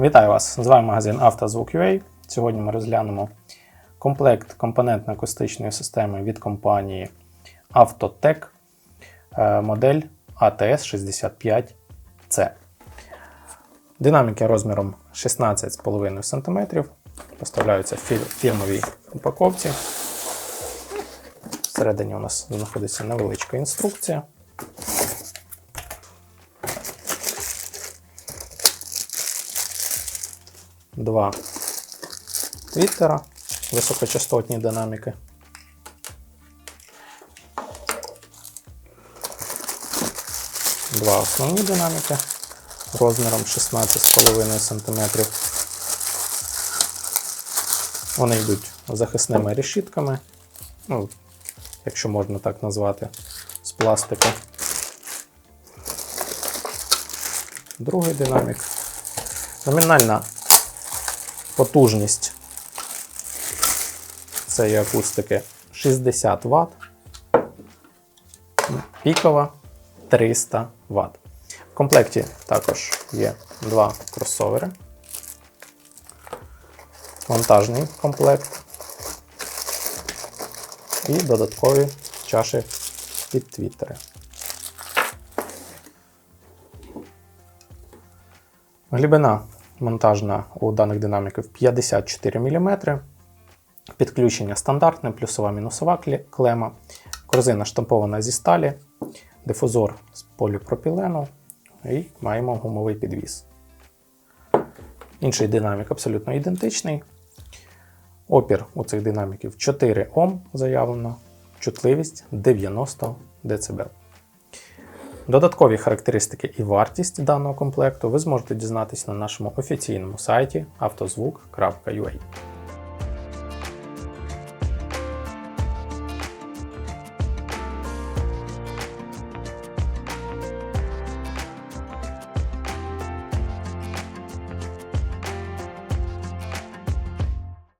Вітаю вас! З вами магазин «Автозвук.UA». Сьогодні ми розглянемо комплект компонентно-акустичної системи від компанії Autotec е, модель ATS65C. Динаміки розміром 16,5 см. Поставляються в фірмовій упаковці. Всередині у нас знаходиться невеличка інструкція. Два твіттера, високочастотні динаміки. Два основні динаміки розміром 16,5 см. Вони йдуть захисними решітками, ну, якщо можна так назвати, з пластику. Другий динамік. Номінальна потужність цієї акустики 60 Вт, пікова 300 Вт. В комплекті також є два кросовери, монтажний комплект і додаткові чаші під твіттери. Глибина монтажна у даних динаміків 54 мм. Підключення стандартне, плюсова мінусова клема. Корзина штампована зі сталі, дифузор з поліпропілену і маємо гумовий підвіс. Інший динамік абсолютно ідентичний. Опір у цих динаміків 4 Ом заявлено, чутливість 90 дБ. Додаткові характеристики і вартість даного комплекту ви зможете дізнатися на нашому офіційному сайті автозвук.ua.